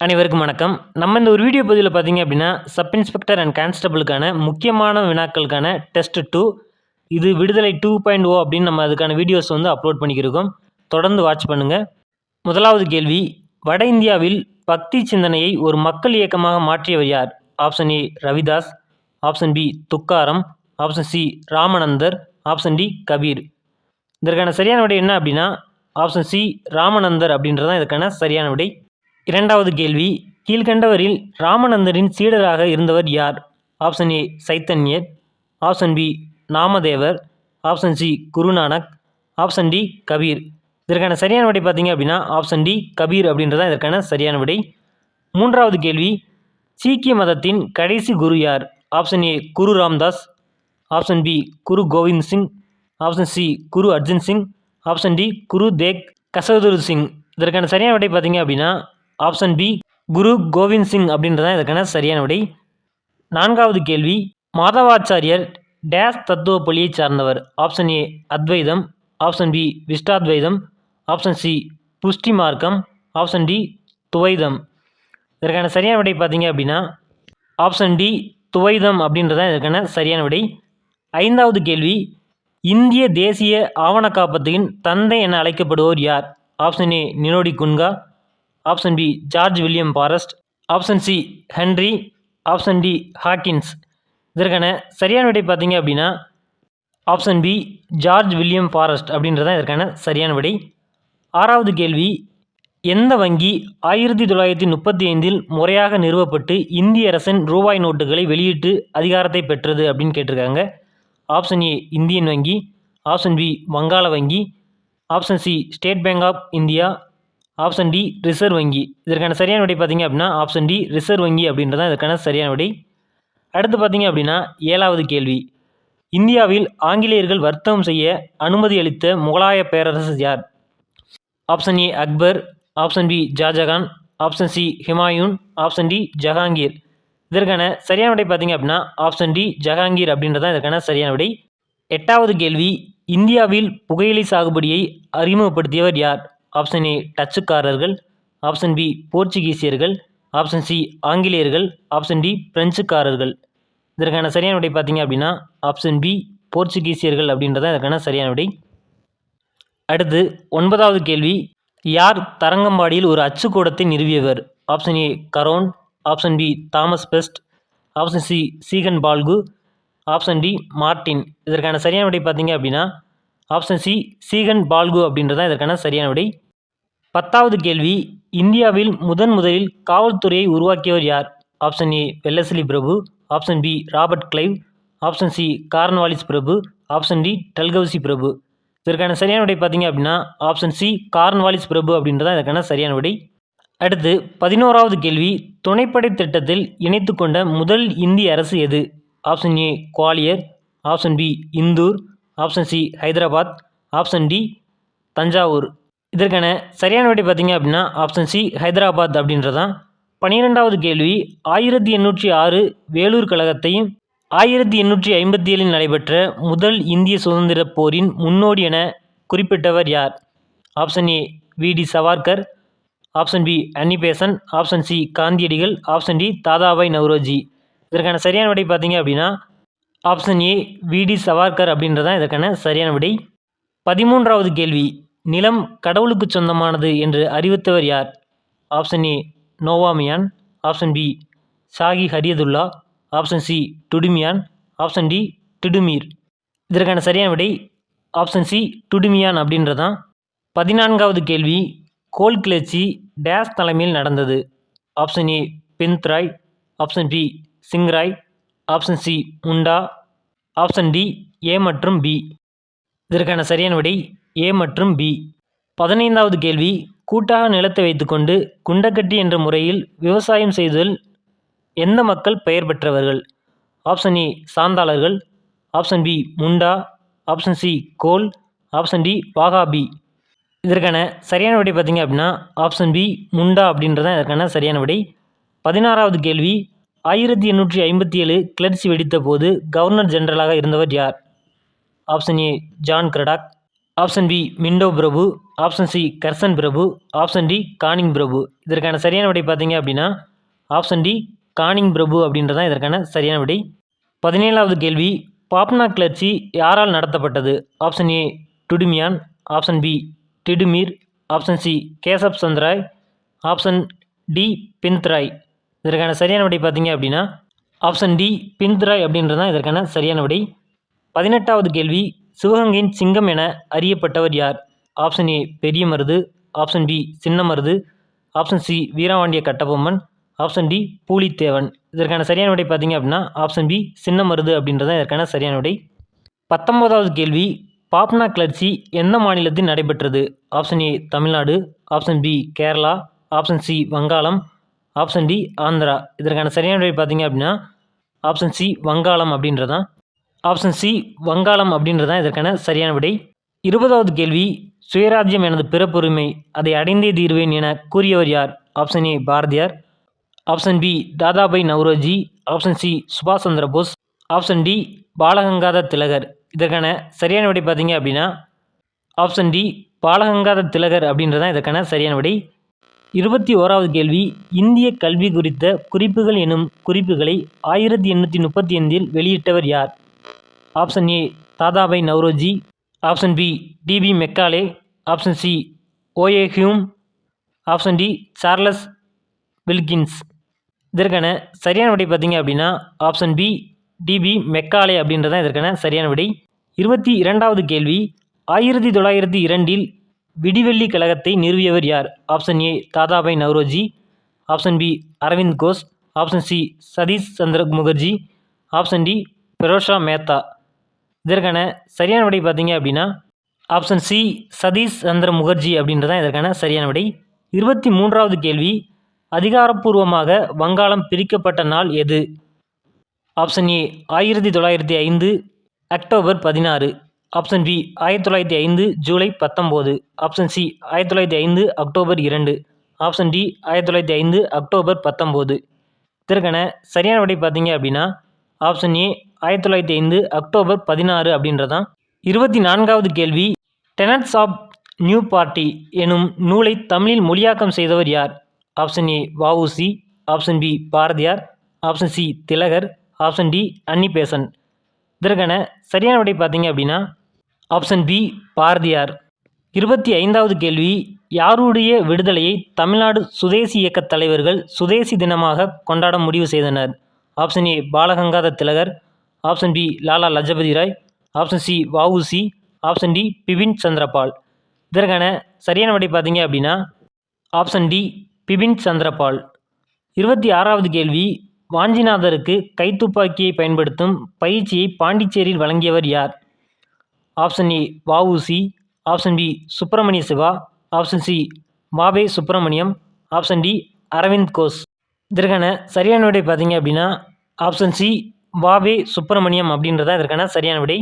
அனைவருக்கும் வணக்கம். நம்ம இந்த ஒரு வீடியோ பதிவில் பார்த்தீங்க அப்படின்னா சப் இன்ஸ்பெக்டர் அண்ட் கான்ஸ்டபிளுக்கான முக்கியமான வினாக்களுக்கான டெஸ்ட் டூ இது விடுதலை டூ பாயிண்ட் ஓ அப்படின்னு நம்ம அதுக்கான வீடியோஸ் வந்து அப்லோட் பண்ணிக்கிருக்கோம். தொடர்ந்து வாட்ச் பண்ணுங்கள் முதலாவது கேள்வி வட இந்தியாவில் பக்தி சிந்தனையை ஒரு மக்கள் இயக்கமாக மாற்றியவர் யார்? Option A Ravidas. Option B Tukaram. Option C Ramanandar. Option D Kabir. இதற்கான சரியான விடை என்ன அப்படின்னா ஆப்ஷன் சி ராமநந்தர் அப்படின்றது தான் இதற்கான சரியான விடை. இரண்டாவது கேள்வி கீழ்கண்டவரில் ராமநந்தரின் சீடராக இருந்தவர் யார்? Option A Chaitanyar. Option B Namadevar. Option C Guru Nanak. Option D Kabir. இதற்கான சரியான விடை பார்த்தீங்க அப்படின்னா ஆப்ஷன் டி கபீர் அப்படின்றது தான் இதற்கான சரியான விடை. மூன்றாவது கேள்வி சீக்கிய மதத்தின் கடைசி குரு யார்? Option A Guru Ramdas. Option B Guru Gobind Singh. Option C Guru Arjan Singh. Option D Guru Tegh Bahadur Singh. இதற்கான சரியான விடை பார்த்தீங்க அப்படின்னா ஆப்ஷன் பி குரு கோவிந்த் சிங் அப்படின்றதான் இதற்கான சரியான விடை. நான்காவது கேள்வி மாதவாச்சாரியர் டேஸ் தத்துவ பள்ளியைச் சார்ந்தவர். Option A Advaitam. Option B Vishishtadvaitam. Option C Pushti Margam option D துவைதம். இதற்கான சரியான விடை பார்த்தீங்க அப்படின்னா ஆப்ஷன் டி துவைதம் அப்படின்றதான் இதற்கான சரியான விடை. ஐந்தாவது கேள்வி இந்திய தேசிய ஆவண தந்தை என அழைக்கப்படுவோர் யார்? ஆப்ஷன் ஏ நினோடி குன்கா. Option B George William Forrest. Option C Henry option D Hawkins. இதற்கான சரியான விடை பார்த்தீங்க அப்படின்னா option B George William Forrest அப்படின்றது தான் இதற்கான சரியான விடை. ஆறாவது கேள்வி எந்த வங்கி ஆயிரத்தி தொள்ளாயிரத்தி முப்பத்தி ஐந்தில் முறையாக நிறுவப்பட்டு இந்திய அரசின் ரூபாய் நோட்டுகளை வெளியிட்டு அதிகாரத்தை பெற்றது அப்படின்னு கேட்டிருக்காங்க. ஆப்ஷன் ஏ இந்தியன் வங்கி. ஆப்ஷன் பி வங்காள வங்கி. Option C State Bank of India. Option D Reserve வங்கி. இதற்கான சரியான விடை பார்த்தீங்க அப்படின்னா ஆப்ஷன் டி ரிசர்வ் வங்கி அப்படின்றது தான் இதற்கான சரியான விடை. அடுத்து பார்த்தீங்க அப்படின்னா ஏழாவது கேள்வி. இந்தியாவில் ஆங்கிலேயர்கள் வர்த்தகம் செய்ய அனுமதி அளித்த முகலாய பேரரசு யார்? Option A Akbar. Option B Shahjahan option C Humayun. Option D Jahangir. இதற்கான சரியான விடை பார்த்திங்க அப்படின்னா ஆப்ஷன் டி ஜஹாங்கீர் அப்படின்றது தான் இதற்கான சரியான விடை. எட்டாவது கேள்வி இந்தியாவில் புகையிலை சாகுபடியை அறிமுகப்படுத்தியவர் யார்? ஆப்ஷன் ஏ டச்சுக்காரர்கள். ஆப்ஷன் பி போர்ச்சுகீசியர்கள். ஆப்ஷன் சி ஆங்கிலேயர்கள். ஆப்ஷன் டி பிரெஞ்சுக்காரர்கள். இதற்கான சரியான விடை பார்த்தீங்க அப்படின்னா ஆப்ஷன் பி போர்ச்சுகீசியர்கள் அப்படின்றதான் இதற்கான சரியான விடை. அடுத்து ஒன்பதாவது கேள்வி. யார் தரங்கம்பாடியில் ஒரு அச்சுக்கூடத்தை நிறுவியவர்? Option A Caron. Option B Thomas Best. Option C Ziegenbalg. Option D Martin இதற்கான சரியான விடை பார்த்தீங்க அப்படின்னா ஆப்ஷன் சி சீகன் பால்கு அப்படின்றதான் இதற்கான சரியான விடை. பத்தாவது கேள்வி இந்தியாவில் முதன் முதலில் காவல்துறையை உருவாக்கியவர் யார்? Option A Wellesley Prabhu. Option B Robert Clive. Option C Cornwallis Prabhu. Option D Dalhousie பிரபு. இதற்கான சரியான விடை பார்த்தீங்க அப்படின்னா ஆப்ஷன் சி கார்ன்வாலிஸ் பிரபு அப்படின்றதான் இதற்கான சரியான விடை. அடுத்து பதினோராவது கேள்வி துணைப்படை திட்டத்தில் இணைத்து கொண்ட முதல் இந்திய அரசு எது? Option A Gwalior. Option B Indore. Option C Hyderabad. Option D Thanjavur. இதற்கான சரியான விடை பார்த்தீங்க அப்படின்னா ஆப்ஷன் சி ஹைதராபாத் அப்படின்றதான். பன்னிரெண்டாவது கேள்வி ஆயிரத்தி எண்ணூற்றி ஆறு வேலூர் கழகத்தையும் ஆயிரத்தி எண்ணூற்றி ஐம்பத்தி ஏழில் நடைபெற்ற முதல் இந்திய சுதந்திரப் போரின் முன்னோடி என குறிப்பிட்டவர் யார்? Option A V. D. Savarkar. Option B Annie Besant. Option C காந்தியடிகள். Option D Dadabhai Naoroji. இதற்கான சரியான விடை பார்த்தீங்க அப்படின்னா ஆப்ஷன் ஏ விடி சவார்கர் அப்படின்றதான் இதற்கான சரியான விடை. பதிமூன்றாவது கேள்வி நிலம் கடவுளுக்கு சொந்தமானது என்று அறிவித்தவர் யார்? Option A Noa Miyan. Option B Shahi ஹரியதுல்லா. Option C Dudu Miyan. Option D Titumir. இதற்கான சரியான விடை ஆப்ஷன் சி டுடுமியான் அப்படின்றதான். பதினான்காவது கேள்வி கோல் கிளர்ச்சி டேஸ் தலைமையில் நடந்தது. Option A Bindrai. Option B Singrai. Option C Munda option D A மற்றும் பி. இதற்கான சரியான விடை ஏ மற்றும் பி. பதினைந்தாவது கேள்வி கூட்டாக நிலத்தை வைத்துக்கொண்டு குண்டக்கட்டி என்ற முறையில் விவசாயம் செய்தல் எந்த மக்கள் பெயர் பெற்றவர்கள்? Option A சாந்தாளர்கள் option B Munda option C Kol option D Wahabi. இதற்கான சரியான விடை பார்த்திங்க அப்படின்னா ஆப்ஷன் பி முண்டா அப்படின்றது தான் இதற்கான சரியான விடை. பதினாறாவது கேள்வி ஆயிரத்தி எண்ணூற்றி ஐம்பத்தி ஏழு கிளர்ச்சி வெடித்த போது கவர்னர் ஜெனரலாக இருந்தவர் யார்? Option A John Cradock. Option B Minto Prabhu. Option C Curzon பிரபு. ஆப்ஷன் டி கானிங் பிரபு. இதற்கான சரியான விடை பார்த்தீங்க அப்படின்னா ஆப்ஷன் டி கானிங் பிரபு அப்படின்றது தான் இதற்கான சரியான விடை. பதினேழாவது கேள்வி பாப்னா கிளர்ச்சி யாரால் நடத்தப்பட்டது? Option A Dudu Miyan. Option B Titumir. Option C Keshab Chandra Roy. Option D Bindrai. இதற்கான சரியான விடை பார்த்தீங்க அப்படின்னா ஆப்ஷன் டி பிந்த்ராய் அப்படின்றது தான் இதற்கான சரியான விடை. பதினெட்டாவது கேள்வி சிவகங்கையின் சிங்கம் என அறியப்பட்டவர் யார்? ஆப்ஷன் ஏ பெரிய Marudhu. Option B Chinna Marudhu. Option C Veerapandiya Kattabomman. Option D Pulithevan. இதற்கான சரியான விடை பார்த்தீங்க அப்படின்னா ஆப்ஷன் பி சின்ன மருது அப்படின்றது தான் இதற்கான சரியான விடை. பத்தொன்பதாவது கேள்வி பாப்னா கிளர்ச்சி எந்த மாநிலத்தில் நடைபெற்றது? Option A Tamil Nadu. Option B Kerala. Option C Vangalam. Option D Andhra. இதற்கான சரியான விடை பார்த்தீங்க அப்படின்னா ஆப்ஷன் சி வங்காளம் அப்படின்றதான். ஆப்ஷன் சி வங்காளம் அப்படின்றதான் இதற்கான சரியான விடை. இருபதாவது கேள்வி சுயராஜ்யம் எனது பிறப்புரிமை அதை அடைந்தே தீர்வேன் என கூறியவர் யார்? Option A Bharathiyar. Option B Dadabhai Naoroji. Option C சுபாஷ் Chandra Bose. Option D Balagangadhar Tilak. இதற்கான சரியான விடை பார்த்தீங்க அப்படின்னா ஆப்ஷன் டி பாலகங்காதர் திலகர் அப்படின்றதான் இதற்கான சரியான விடை. இருபத்தி ஓராவது கேள்வி இந்திய கல்வி குறித்த குறிப்புகள் எனும் குறிப்புகளை ஆயிரத்தி எண்ணூற்றி முப்பத்தி ஐந்தில் வெளியிட்டவர் யார்? Option A Dadabhai Naoroji. Option B T B Macaulay. Option C O A Hume. Option D Charles Wilkins. இதற்கான சரியான விடை பார்த்தீங்க அப்படின்னா ஆப்ஷன் பி டிபி மெக்காலே அப்படின்றதான் இதற்கான சரியான விடை. இருபத்தி இரண்டாவது கேள்வி ஆயிரத்தி தொள்ளாயிரத்தி இரண்டில் விடிவெள்ளி கழகத்தை நிறுவியவர் யார்? Option A Dadabhai Naoroji. Option B Aravind Ghosh option C Satish Chandra Mukherjee. Option D Pherozeshah Mehta. இதற்கான சரியான விடை பார்த்தீங்க அப்படின்னா ஆப்ஷன் சி சதீஷ் சந்திர முகர்ஜி அப்படின்றதான் இதற்கான சரியான விடை. இருபத்தி மூன்றாவது கேள்வி அதிகாரப்பூர்வமாக வங்காளம் பிரிக்கப்பட்ட நாள் எது? ஆப்ஷன் ஏ ஆயிரத்தி தொள்ளாயிரத்தி ஐந்து அக்டோபர் பதினாறு. ஆப்ஷன் பி ஆயிரத்தி தொள்ளாயிரத்தி ஐந்து ஜூலை பத்தொம்போது. ஆப்ஷன் சி ஆயிரத்தி தொள்ளாயிரத்தி ஐந்து அக்டோபர் இரண்டு. ஆப்ஷன் டி ஆயிரத்தி தொள்ளாயிரத்தி ஐந்து அக்டோபர் பத்தொம்போது. இதற்கான சரியான விடை பார்த்தீங்க அப்படின்னா ஆப்ஷன் ஏ ஆயிரத்தி தொள்ளாயிரத்தி ஐந்து அக்டோபர் பதினாறு அப்படின்றதான். இருபத்தி நான்காவது கேள்வி டெனட்ஸ் ஆஃப் நியூ பார்ட்டி எனும் நூலை தமிழில் மொழியாக்கம் செய்தவர் யார்? Option A VOC. Option B Bharathiyar. Option C Tilak. Option D Annie Besant. இதற்கான சரியான விடை பார்த்தீங்க அப்படின்னா ஆப்ஷன் பி பாரதியார். இருபத்தி ஐந்தாவது கேள்வி யாருடைய விடுதலையை தமிழ்நாடு சுதேசி இயக்கத் தலைவர்கள் சுதேசி தினமாக கொண்டாட முடிவு செய்தனர்? Option A Balagangadhar Tilak. Option B Lala Lajpat Rai. Option C VOC. Option D Bipin Chandra Pal. இதற்கான சரியான விடை பார்த்தீங்க அப்படின்னா ஆப்ஷன் டி பிபின் சந்திரபால். இருபத்தி ஆறாவது கேள்வி வாஞ்சிநாதருக்கு கைத்துப்பாக்கியை பயன்படுத்தும் பயிற்சியை பாண்டிச்சேரியில் வழங்கியவர் யார்? Option A VOC option B Subramaniya Siva option C மாவே சுப்பிரமணியம் ஆப்ஷன் டி அரவிந்த் கோஷ் இதற்கான சரியான விடை பார்த்தீங்க அப்படின்னா ஆப்ஷன் சி வாவே சுப்பிரமணியம் அப்படின்றதா இதற்கான சரியான விடை.